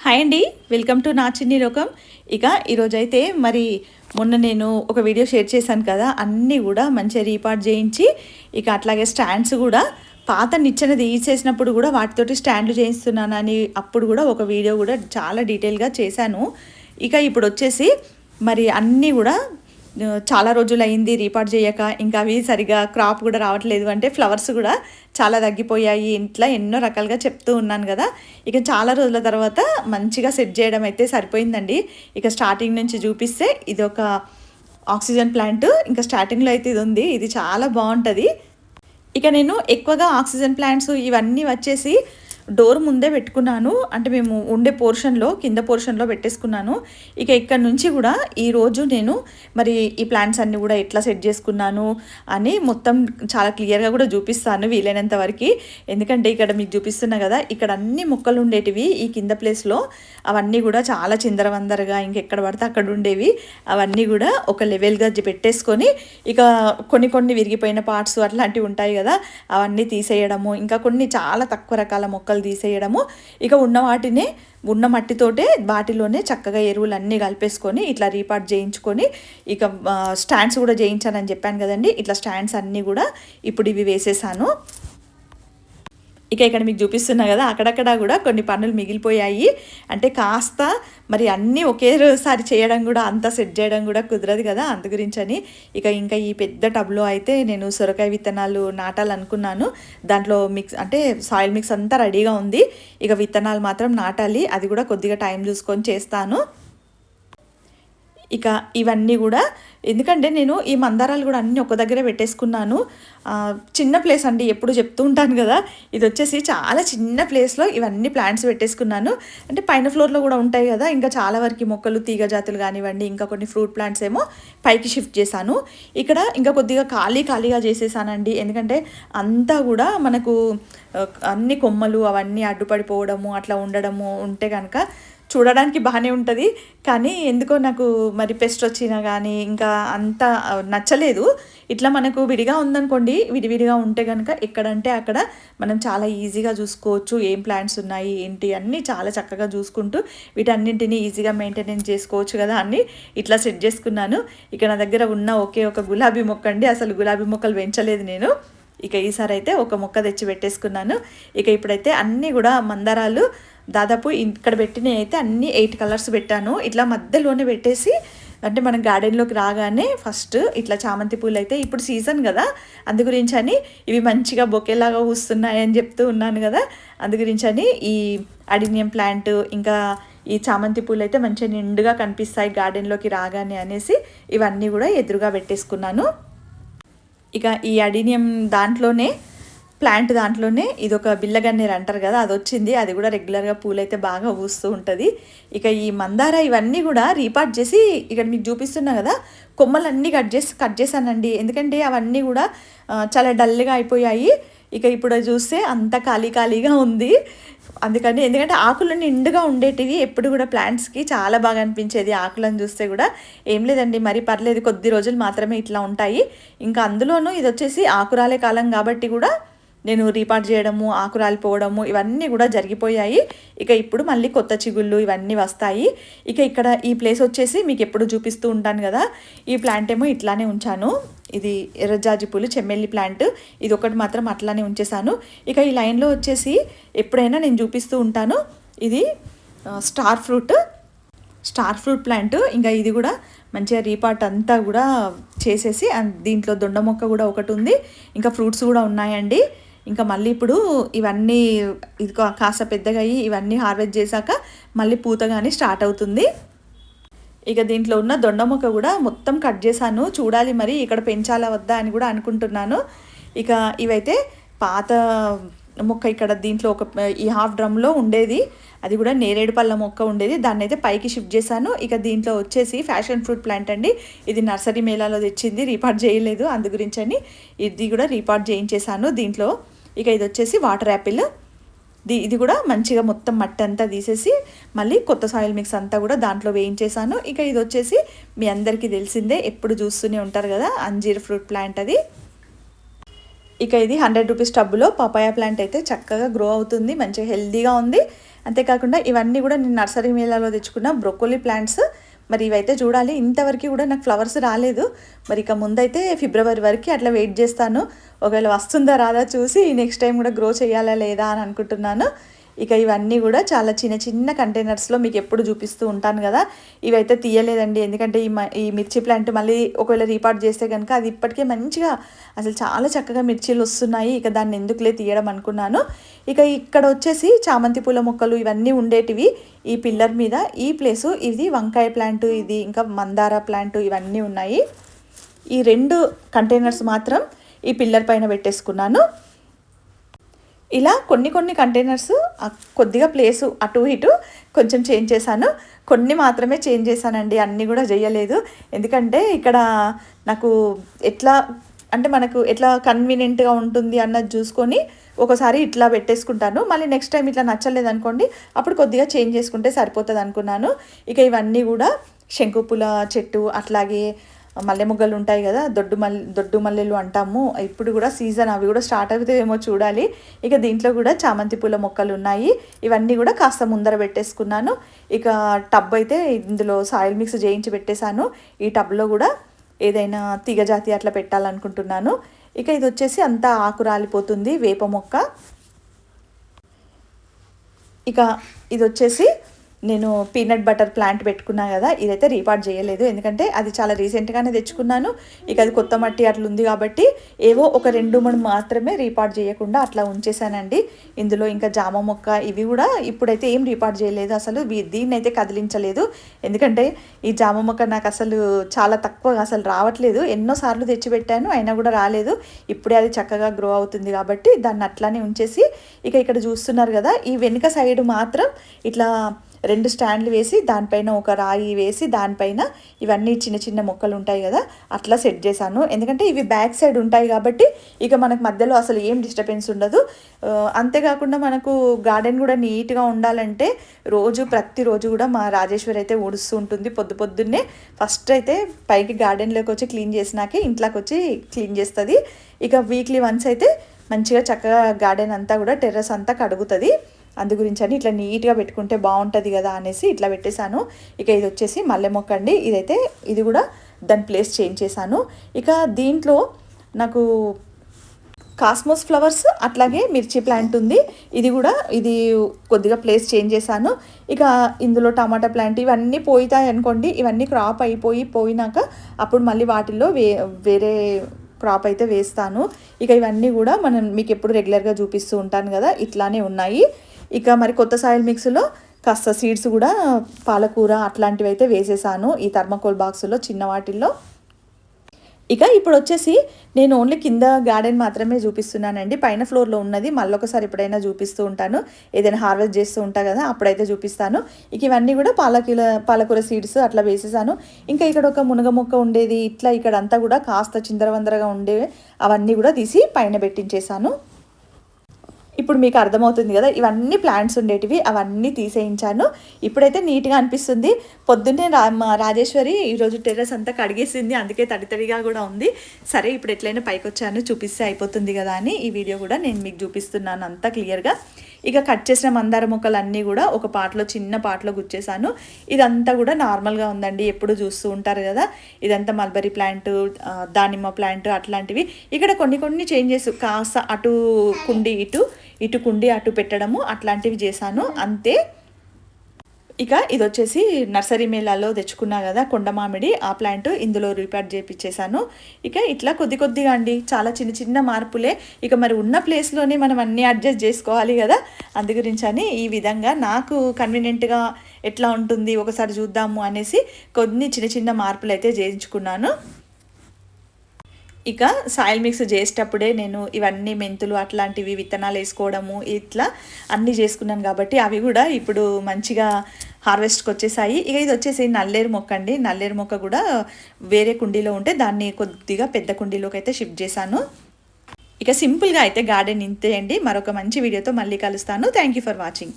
Hi అండి welcome to నా చిన్ని లోకం ఇక ఈరోజైతే మరి మొన్న నేను ఒక వీడియో షేర్ చేశాను కదా అన్నీ కూడా మంచిగా రీపార్ట్ చేయించి ఇక అట్లాగే స్టాండ్స్ కూడా పాత నిచ్చెన తీసేసినప్పుడు కూడా వాటితోటి స్టాండ్లు చేయిస్తున్నానని అప్పుడు కూడా ఒక వీడియో కూడా చాలా డీటెయిల్గా చేశాను. ఇక ఇప్పుడు వచ్చేసి మరి అన్నీ కూడా చాలా రోజులు అయింది రీపార్ట్ చేయక ఇంకా అవి సరిగా క్రాప్ కూడా రావట్లేదు అంటే ఫ్లవర్స్ కూడా చాలా తగ్గిపోయాయి. ఇంట్లో ఎన్నో రకాలుగా చెప్తూ ఉన్నాను కదా. ఇక చాలా రోజుల తర్వాత మంచిగా సెట్ చేయడం అయితే సరిపోయిందండి. ఇక స్టార్టింగ్ నుంచి చూపిస్తే ఇది ఒక ఆక్సిజన్ ప్లాంట్. ఇంకా స్టార్టింగ్లో అయితే ఇది ఉంది ఇది చాలా బాగుంటుంది. ఇక నేను ఎక్కువగా ఆక్సిజన్ ప్లాంట్స్ ఇవన్నీ వచ్చేసి డోర్ ముందే పెట్టుకున్నాను. అంటే మేము ఉండే పోర్షన్లో కింద పోర్షన్లో పెట్టేసుకున్నాను. ఇక ఇక్కడ నుంచి కూడా ఈరోజు నేను మరి ఈ ప్లాంట్స్ అన్నీ కూడా ఎట్లా సెట్ చేసుకున్నాను అని మొత్తం చాలా క్లియర్గా కూడా చూపిస్తాను వీలైనంత వరకు. ఎందుకంటే ఇక్కడ మీకు చూపిస్తున్నా కదా ఇక్కడ అన్ని మొక్కలు ఉండేటివి ఈ కింద ప్లేస్లో. అవన్నీ కూడా చాలా చిందరవందరగా ఇంకెక్కడ పడితే అక్కడ ఉండేవి. అవన్నీ కూడా ఒక లెవెల్గా పెట్టేసుకొని ఇక కొన్ని కొన్ని విరిగిపోయిన పార్ట్స్ అట్లాంటివి ఉంటాయి కదా అవన్నీ తీసేయడము. ఇంకా కొన్ని చాలా తక్కువ రకాల మొక్కలు మొక్కలు తీసేయడము. ఇక ఉన్న వాటినే ఉన్న మట్టితోటే వాటిలోనే చక్కగా ఎరువులు అన్నీ కలిపేసుకొని ఇట్లా రీపార్ట్ చేయించుకొని ఇక స్టాండ్స్ కూడా చేయించానని చెప్పాను కదండి. ఇట్లా స్టాండ్స్ అన్నీ కూడా ఇప్పుడు ఇవి వేసేసాను. ఇక ఇక్కడ మీకు చూపిస్తున్నా కదా అక్కడక్కడ కూడా కొన్ని పనులు మిగిలిపోయాయి. అంటే కాస్త మరి అన్నీ ఒకేసారి చేయడం కూడా అంత సెట్ చేయడం కూడా కుదరదు కదా అందు గురించని. ఇక ఇంకా ఈ పెద్ద టబ్లో అయితే నేను సొరకాయ విత్తనాలు నాటాలనుకున్నాను. దాంట్లో మిక్స్ అంటే సాయిల్ మిక్స్ అంతా రెడీగా ఉంది. ఇక విత్తనాలు మాత్రం నాటాలి అది కూడా కొద్దిగా టైం చూసుకొని చేస్తాను. ఇక ఇవన్నీ కూడా. ఎందుకంటే నేను ఈ మందారాలు కూడా అన్నీ ఒక దగ్గర పెట్టేసుకున్నాను. చిన్న ప్లేస్ అండి ఎప్పుడు చెప్తూ ఉంటాను కదా. ఇది వచ్చేసి చాలా చిన్న ప్లేస్లో ఇవన్నీ ప్లాంట్స్ పెట్టేసుకున్నాను. అంటే పైన ఫ్లోర్లో కూడా ఉంటాయి కదా ఇంకా చాలా వరకు మొక్కలు తీగ జాతులు కానివ్వండి ఇంకా కొన్ని ఫ్రూట్ ప్లాంట్స్ ఏమో పైకి షిఫ్ట్ చేశాను. ఇక్కడ ఇంకా కొద్దిగా ఖాళీ ఖాళీగా చేసేసానండి. ఎందుకంటే అంతా కూడా మనకు అన్ని కొమ్మలు అవన్నీ అడ్డుపడిపోవడము అట్లా ఉండడము ఉంటే కనుక చూడడానికి బాగానే ఉంటుంది. కానీ ఎందుకో నాకు మరి పెస్ట్ వచ్చినా కానీ ఇంకా అంత నచ్చలేదు. ఇట్లా మనకు విడిగా ఉందనుకోండి విడివిడిగా ఉంటే కనుక ఎక్కడంటే అక్కడ మనం చాలా ఈజీగా చూసుకోవచ్చు. ఏం ప్లాంట్స్ ఉన్నాయి ఏంటి అన్నీ చాలా చక్కగా చూసుకుంటూ వీటన్నింటినీ ఈజీగా మెయింటెనెన్స్ చేసుకోవచ్చు కదా అని ఇట్లా సెట్ చేసుకున్నాను. ఇక నా దగ్గర ఉన్న ఒకే ఒక గులాబీ మొక్క అండి. అసలు గులాబీ మొక్కలు పెంచలేదు నేను. ఇక ఈసారి అయితే ఒక మొక్క తెచ్చి పెట్టేసుకున్నాను. ఇక ఇప్పుడైతే అన్నీ కూడా మందారాలు దాదాపు ఇక్కడ పెట్టినవి అయితే అన్ని ఎయిట్ కలర్స్ పెట్టాను. ఇట్లా మధ్యలోనే పెట్టేసి అంటే మనం గార్డెన్లోకి రాగానే ఫస్ట్ ఇట్లా చామంతి పూలు అయితే ఇప్పుడు సీజన్ కదా. అందు గురించి అని ఇవి మంచిగా బొకేలాగా పూస్తున్నాయని అని చెప్తూ ఉన్నాను కదా. అందు గురించి అని ఈ అడినియం ప్లాంట్ ఇంకా ఈ చామంతి పూలు అయితే మంచిగా నిండుగా కనిపిస్తాయి గార్డెన్లోకి రాగానే అనేసి ఇవన్నీ కూడా ఎదురుగా పెట్టేసుకున్నాను. ఇక ఈ అడినియం దాంట్లోనే ప్లాంట్ దాంట్లోనే ఇది ఒక బిల్లగన్నేరు అంటారు కదా అది వచ్చింది అది కూడా రెగ్యులర్గా పూలైతే బాగా పూస్తూ ఉంటుంది. ఇక ఈ మందార ఇవన్నీ కూడా రీపార్ట్ చేసి ఇక్కడ మీకు చూపిస్తున్నా కదా కొమ్మలన్నీ కట్ చేసి కట్ చేశానండి. ఎందుకంటే అవన్నీ కూడా చాలా డల్గా అయిపోయాయి. ఇక ఇప్పుడు చూస్తే అంత ఖాళీ ఖాళీగా ఉంది. అందుకని ఎందుకంటే ఆకులు నిండుగా ఉండేటివి ఎప్పుడు కూడా ప్లాంట్స్కి చాలా బాగా అనిపించేది ఆకులను చూస్తే కూడా. ఏం లేదండి మరి పర్లేదు కొద్ది రోజులు మాత్రమే ఇట్లా ఉంటాయి. ఇంకా అందులోనూ ఇది వచ్చేసి ఆకురాలే కాలం కాబట్టి కూడా నేను రీపార్ట్ చేయడము ఆకు రాలిపోవడము ఇవన్నీ కూడా జరిగిపోయాయి. ఇక ఇప్పుడు మళ్ళీ కొత్త చిగుళ్ళు ఇవన్నీ వస్తాయి. ఇక ఇక్కడ ఈ ప్లేస్ వచ్చేసి మీకు ఎప్పుడు చూపిస్తూ ఉంటాను కదా. ఈ ప్లాంట్ ఏమో ఇట్లానే ఉంచాను. ఇది ఎర్రజాజి పూలు చెమ్మెల్లి ప్లాంట్. ఇది ఒకటి మాత్రం అట్లానే ఉంచేసాను ఇక ఈ లైన్లో వచ్చేసి ఎప్పుడైనా నేను చూపిస్తూ ఉంటాను. ఇది star fruit. Star fruit plant. ఇంకా ఇది కూడా మంచిగా రీపార్ట్ అంతా కూడా చేసేసి దీంట్లో దొండ మొక్క కూడా ఒకటి ఉంది. ఇంకా ఫ్రూట్స్ కూడా ఉన్నాయండి. ఇంకా మళ్ళీ ఇప్పుడు ఇవన్నీ ఇది కా- కాస్త పెద్దగా అయ్యి ఇవన్నీ హార్వెస్ట్ చేశాక మళ్ళీ పూత కానీ స్టార్ట్ అవుతుంది. ఇక దీంట్లో ఉన్న దొండ మొక్క కూడా మొత్తం కట్ చేశాను. చూడాలి మరి ఇక్కడ పెంచాలా వద్దా అని కూడా అనుకుంటున్నాను. ఇక ఇవైతే పాత మొక్క ఇక్కడ దీంట్లో ఒక ఈ హాఫ్ డ్రమ్లో ఉండేది. అది కూడా నేరేడు పళ్ళ మొక్క ఉండేది. దాన్ని అయితే పైకి షిఫ్ట్ చేశాను. ఇక దీంట్లో వచ్చేసి ఫ్యాషన్ ఫ్రూట్ ప్లాంట్ అండి. ఇది నర్సరీ మేళాలో తెచ్చింది. రీపార్ట్ చేయలేదు. అందు గురించి అని ఇది కూడా రీపార్ట్ చేయించేశాను దీంట్లో. ఇక ఇది వచ్చేసి వాటర్ యాపిల్. ది ఇది కూడా మంచిగా మొత్తం మట్టి అంతా తీసేసి మళ్ళీ కొత్త సాయిల్ మిక్స్ అంతా కూడా దాంట్లో వేయించేసాను ఇక ఇది వచ్చేసి మీ అందరికీ తెలిసిందే. ఎప్పుడు చూస్తూనే ఉంటారు కదా అంజీర్ ఫ్రూట్ ప్లాంట్ అది. ఇక ఇది హండ్రెడ్ రూపీస్ టబ్బులో పపాయ ప్లాంట్ అయితే చక్కగా గ్రో అవుతుంది మంచిగా హెల్తీగా ఉంది. అంతేకాకుండా ఇవన్నీ కూడా నేను నర్సరీ మేళాలో తెచ్చుకున్న బ్రొకోలీ ప్లాంట్స్. మరి ఇవైతే చూడాలి. ఇంతవరకు కూడా నాకు ఫ్లవర్స్ రాలేదు. మరి ఇక ముందైతే ఫిబ్రవరి వరకు అట్లా వెయిట్ చేస్తాను. ఒకవేళ వస్తుందా రాదా చూసి నెక్స్ట్ టైం కూడా గ్రో చేయాలా లేదా అని అనుకుంటున్నాను. ఇక ఇవన్నీ కూడా చాలా చిన్న చిన్న కంటైనర్స్లో మీకు ఎప్పుడు చూపిస్తూ ఉంటాను కదా. ఇవైతే తీయలేదండి. ఎందుకంటే ఈ ఈ మిర్చి ప్లాంట్ మళ్ళీ ఒకవేళ రీపార్ట్ చేస్తే కనుక అది ఇప్పటికే మంచిగా అసలు చాలా చక్కగా మిర్చీలు వస్తున్నాయి. ఇక దాన్ని ఎందుకులే తీయడం అనుకున్నాను. ఇక ఇక్కడ వచ్చేసి చామంతి పూల మొక్కలు ఇవన్నీ ఉండేటివి ఈ పిల్లర్ మీద. ఈ ప్లేసు ఇది వంకాయ ప్లాంట్ ఇది ఇంకా మందార ప్లాంట్ ఇవన్నీ ఉన్నాయి. ఈ రెండు కంటైనర్స్ మాత్రం ఈ పిల్లర్ పైన పెట్టేసుకున్నాను. ఇలా కొన్ని కొన్ని కంటైనర్స్ కొద్దిగా ప్లేసు అటు ఇటు కొంచెం చేంజ్ చేశాను. కొన్ని మాత్రమే చేంజ్ చేశానండి అన్నీ కూడా చేయలేదు. ఎందుకంటే ఇక్కడ నాకు ఎట్లా అంటే మనకు ఎట్లా కన్వీనియంట్గా ఉంటుంది అన్నది చూసుకొని ఒకసారి ఇట్లా పెట్టేసుకుంటాను. మళ్ళీ నెక్స్ట్ టైం ఇట్లా నచ్చలేదు అనుకోండి అప్పుడు కొద్దిగా చేంజ్ చేసుకుంటే సరిపోతుంది అనుకున్నాను. ఇక ఇవన్నీ కూడా శంకుపుల చెట్టు అట్లాగే మల్లె మొగ్గలు ఉంటాయి కదా దొడ్డు మల్లె దొడ్డు మల్లెలు అంటాము. ఇప్పుడు కూడా సీజన్ అవి కూడా స్టార్ట్ అవుతాయేమో చూడాలి. ఇక దీంట్లో కూడా చామంతి పూల మొక్కలు ఉన్నాయి. ఇవన్నీ కూడా కాస్త ముందర పెట్టేసుకున్నాను. ఇక టబ్ అయితే ఇందులో సాయిల్ మిక్స్ చేయించి పెట్టేశాను. ఈ టబ్లో కూడా ఏదైనా తీగజాతి అట్లా పెట్టాలనుకుంటున్నాను. ఇక ఇది వచ్చేసి అంతా ఆకు రాలిపోతుంది వేప మొక్క. ఇక ఇది వచ్చేసి నేను పీనట్ బటర్ ప్లాంట్ పెట్టుకున్నా కదా ఇదైతే రీపార్ట్ చేయలేదు. ఎందుకంటే అది చాలా రీసెంట్గానే తెచ్చుకున్నాను. ఇక అది కొత్త మట్టి అట్లా ఉంది కాబట్టి ఏవో ఒక రెండు మూడు మాత్రమే రీపార్ట్ చేయకుండా అట్లా ఉంచేసానండి ఇందులో ఇంకా జామ మొక్క ఇవి కూడా ఇప్పుడైతే ఏం రీపార్ట్ చేయలేదు అసలు. దీన్ని అయితే కదిలించలేదు. ఎందుకంటే ఈ జామ మొక్క నాకు అసలు చాలా తక్కువ అసలు రావట్లేదు. ఎన్నోసార్లు తెచ్చిపెట్టాను అయినా కూడా రాలేదు. ఇప్పుడే అది చక్కగా గ్రో అవుతుంది కాబట్టి దాన్ని అట్లానే ఉంచేసి ఇక ఇక్కడ చూస్తున్నారు కదా ఈ వెనుక సైడ్ మాత్రం ఇట్లా రెండు స్టాండ్లు వేసి దానిపైన ఒక రాయి వేసి దానిపైన ఇవన్నీ చిన్న చిన్న మొక్కలు ఉంటాయి కదా అట్లా సెట్ చేశాను. ఎందుకంటే ఇవి బ్యాక్ సైడ్ ఉంటాయి కాబట్టి ఇక మనకు మధ్యలో అసలు ఏం డిస్టర్బెన్స్ ఉండదు. అంతేకాకుండా మనకు గార్డెన్ కూడా నీట్గా ఉండాలంటే రోజు ప్రతిరోజు కూడా మా రాజేశ్వరి అయితే ఊడుస్తూ ఉంటుంది. పొద్దు పొద్దున్నే ఫస్ట్ అయితే పైకి గార్డెన్లోకి వచ్చి క్లీన్ చేసినాకే ఇంట్లోకి వచ్చి క్లీన్ చేస్తుంది. ఇక వీక్లీ వన్స్ అయితే మంచిగా చక్కగా గార్డెన్ అంతా కూడా టెర్రస్ అంతా కడుగుతుంది. అందు గురించి అని ఇట్లా నీట్గా పెట్టుకుంటే బాగుంటుంది కదా అనేసి ఇట్లా పెట్టేశాను. ఇక ఇది వచ్చేసి మల్లె మొక్క అండి. ఇదైతే ఇది కూడా దాని ప్లేస్ చేంజ్ చేశాను. ఇక దీంట్లో నాకు కాస్మోస్ ఫ్లవర్స్ అట్లాగే మిర్చి ప్లాంట్ ఉంది. ఇది కూడా ఇది కొద్దిగా ప్లేస్ చేంజ్ చేశాను. ఇక ఇందులో టమాటా ప్లాంట్ ఇవన్నీ పోయితాయి అనుకోండి. ఇవన్నీ క్రాప్ అయిపోయి పోయినాక అప్పుడు మళ్ళీ వాటిల్లో వే వేరే క్రాప్ అయితే వేస్తాను. ఇక ఇవన్నీ కూడా మనం మీకు ఎప్పుడు రెగ్యులర్గా చూపిస్తూ ఉంటాను కదా ఇట్లానే ఉన్నాయి. ఇక మరి కొత్త సాయిల్ మిక్స్లో కాస్త సీడ్స్ కూడా పాలకూర అట్లాంటివి అయితే వేసేసాను ఈ థర్మకోల్ బాక్సులో చిన్న వాటిల్లో. ఇక ఇప్పుడు వచ్చేసి నేను ఓన్లీ కింద గార్డెన్ మాత్రమే చూపిస్తున్నానండి. పైన ఫ్లోర్లో ఉన్నది మళ్ళీ ఒకసారి ఎప్పుడైనా చూపిస్తూ ఉంటాను. ఏదైనా హార్వెస్ట్ చేస్తూ ఉంటా కదా అప్పుడైతే చూపిస్తాను. ఇక ఇవన్నీ కూడా పాలకీల పాలకూర సీడ్స్ అట్లా వేసేసాను. ఇంకా ఇక్కడ ఒక మునగ మొక్క ఉండేది ఇట్లా ఇక్కడ అంతా కూడా కాస్త చిందరవందరగా ఉండేవి అవన్నీ కూడా తీసి పైన పెట్టించేసాను. ఇప్పుడు మీకు అర్థమవుతుంది కదా ఇవన్నీ ప్లాంట్స్ ఉండేటివి అవన్నీ తీసేయించాను. ఇప్పుడైతే నీట్గా అనిపిస్తుంది. పొద్దున్నే రా మా రాజేశ్వరి ఈరోజు టెర్రస్ అంతా కడిగేసింది అందుకే తడితడిగా కూడా ఉంది. సరే ఇప్పుడు ఎట్లయినా పైకి వచ్చాను చూపిస్తే అయిపోతుంది కదా అని ఈ వీడియో కూడా నేను మీకు చూపిస్తున్నాను అంతా క్లియర్గా ఇక కట్ చేసిన మందార మొక్కలు అన్నీ కూడా ఒక పాటలో చిన్న పాటలో గుచ్చేసాను ఇదంతా కూడా నార్మల్గా ఉందండి. ఎప్పుడు చూస్తూ ఉంటారు కదా. ఇదంతా మల్బరీ ప్లాంట్ దానిమ్మ ప్లాంట్ అట్లాంటివి. ఇక్కడ కొన్ని కొన్ని చేంజెస్ కాస్త అటు కుండి ఇటు ఇటు కుండి అటు పెట్టడము అట్లాంటివి చేశాను. అంతే. ఇక ఇది వచ్చేసి నర్సరీ మేళాలో తెచ్చుకున్నా కదా కొండ మామిడి ఆ ప్లాంట్ ఇందులో రిపేర్ చేపించేశాను ఇక ఇట్లా కొద్ది కొద్దిగా అండి చాలా చిన్న చిన్న మార్పులే. ఇక మరి ఉన్న ప్లేస్లోనే మనం అన్నీ అడ్జస్ట్ చేసుకోవాలి కదా. అందు గురించి అని ఈ విధంగా నాకు కన్వీనియంట్గా ఎట్లా ఉంటుంది ఒకసారి చూద్దాము అనేసి కొన్ని చిన్న చిన్న మార్పులు అయితే చేయించుకున్నాను. ఇక సాయిల్ మిక్స్ చేసేటప్పుడే నేను ఇవన్నీ మెంతులు అట్లాంటివి విత్తనాలు వేసుకోవడము ఇట్లా అన్నీ చేసుకున్నాను కాబట్టి అవి కూడా ఇప్పుడు మంచిగా హార్వెస్ట్కి వచ్చేసాయి. ఇక ఇది వచ్చేసి నల్లేరు మొక్క అండి. నల్లేరు మొక్క కూడా వేరే కుండీలో ఉంటే దాన్ని కొద్దిగా పెద్ద కుండీలోకి అయితే షిఫ్ట్ చేశాను. ఇక సింపుల్గా అయితే గార్డెన్ ఇంతే అండి. మరొక మంచి వీడియోతో మళ్ళీ కలుస్తాను. Thank you for watching